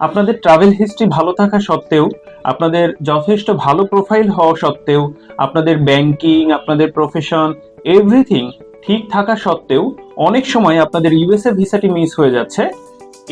আপনাদের travel history ভালো থাকা সত্ত্বেও, আপনাদের যথেষ্ট ভালো প্রোফাইল হওয়া সত্ত্বেও, আপনাদের ব্যাংকিং আপনাদের প্রফেশন এভরিথিং ঠিক থাকা সত্ত্বেও অনেক সময় আপনাদের ইউএসএ ভিসাটি মিস হয়ে যাচ্ছে।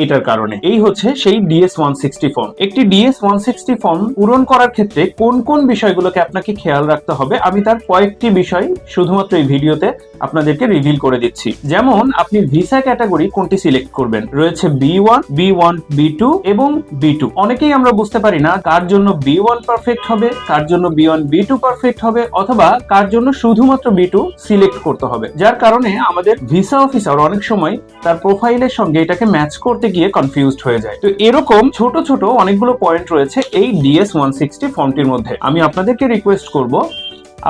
এটার কারণে। এই হচ্ছে সেই ডিএস ওয়ান সিক্সটি ফর্ম একটি ডিএস ওয়ান সিক্সটি ফর্ম পূরণ করার ক্ষেত্রে কোন কোন বিষয়গুলোকে আপনাকে খেয়াল রাখতে হবে, আমি তার কয়েকটি বিষয় শুধুমাত্র এই ভিডিওতে আপনাদেরকে রিভিল করে দিচ্ছি। যেমন, আপনি ভিসা ক্যাটাগরি কোনটি সিলেক্ট করবেন? রয়েছে B one B one B two এবং বি টু অনেকেই আমরা বুঝতে পারি না কার জন্য বি ওয়ান পারফেক্ট হবে, কার জন্য B one B two perfect হবে, অথবা কার জন্য শুধুমাত্র বি টু সিলেক্ট করতে হবে। যার কারণে আমাদের ভিসা অফিসার অনেক সময় তার প্রোফাইলের সঙ্গে এটাকে ম্যাচ করতে গিয়ে কনফিউজড হয়ে যায়। তো এরকম ছোট ছোট অনেকগুলো পয়েন্ট রয়েছে এই ডিএস ওয়ান সিক্সটি ফর্মটির মধ্যে। আমি আপনাদেরকে রিকোয়েস্ট করব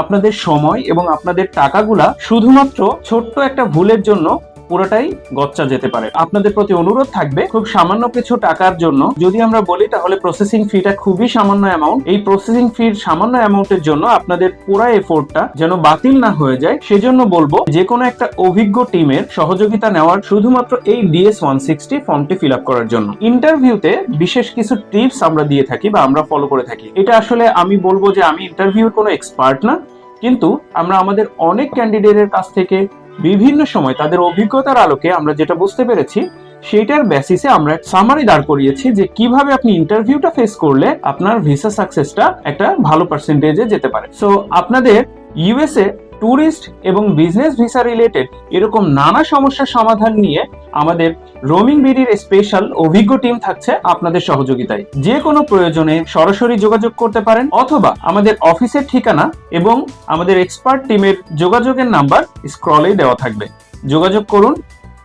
আপনাদের সময় এবং আপনাদের টাকাগুলা শুধুমাত্র ছোট্ট একটা ভুলের জন্য পুরোটাই গচ্চা যেতে পারে। আপনাদের প্রতি অনুরোধ থাকবে খুব সামান্য কিছু টাকার জন্য। যদি আমরা বলি তাহলে প্রসেসিং ফিটা খুবই সামান্য অ্যামাউন্ট এই প্রসেসিং ফির সামান্য অ্যামাউন্টের জন্য আপনাদের পুরা এফোর্টটা যেন বাতিল না হয়ে যায়। সেজন্য বলব যে কোনো একটা অভিজ্ঞ টিমের সহযোগিতা নেওয়ার শুধুমাত্র এই ডিএস ওয়ান সিক্সটি ফর্মটি ফিল আপ করার জন্য। ইন্টারভিউতে বিশেষ কিছু টিপস আমরা দিয়ে থাকি বা আমরা ফলো করে থাকি। এটা আসলে আমি বলব যে আমি ইন্টারভিউর কোনো এক্সপার্ট না, কিন্তু আমরা আমাদের অনেক ক্যান্ডিডেটের কাছ থেকে বিভিন্ন সময় তাদের অভিজ্ঞতার আলোকে আমরা যেটা বুঝতে পেরেছি সেইটার বেসিসে আমরা সামারি দাঁড় করিয়েছি যে কীভাবে আপনি ইন্টারভিউটা ফেস করলে আপনার ভিসা সাকসেসটা একটা ভালো পার্সেন্টেজে যেতে পারে। সো আপনাদের ইউএসএ ট্যুরিস্ট এবং বিজনেস ভিসা রিলেটেড এরকম নানা সমস্যার সমাধান নিয়ে আমাদের রোমিং বিডির স্পেশাল অভিজ্ঞ টিম থাকছে আপনাদের সহযোগিতায়। যে কোনো প্রয়োজনে সরাসরি যোগাযোগ করতে পারেন অথবা আমাদের অফিসের ঠিকানা এবং আমাদের এক্সপার্ট টিমের যোগাযোগের নাম্বার স্ক্রলেই দেওয়া থাকবে। যোগাযোগ করুন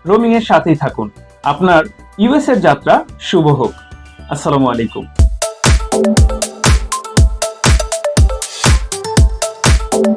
রোমিং এর সাথেই থাকুন। আপনার ইউএস এর যাত্রা শুভ হোক। আসসালামু আলাইকুম।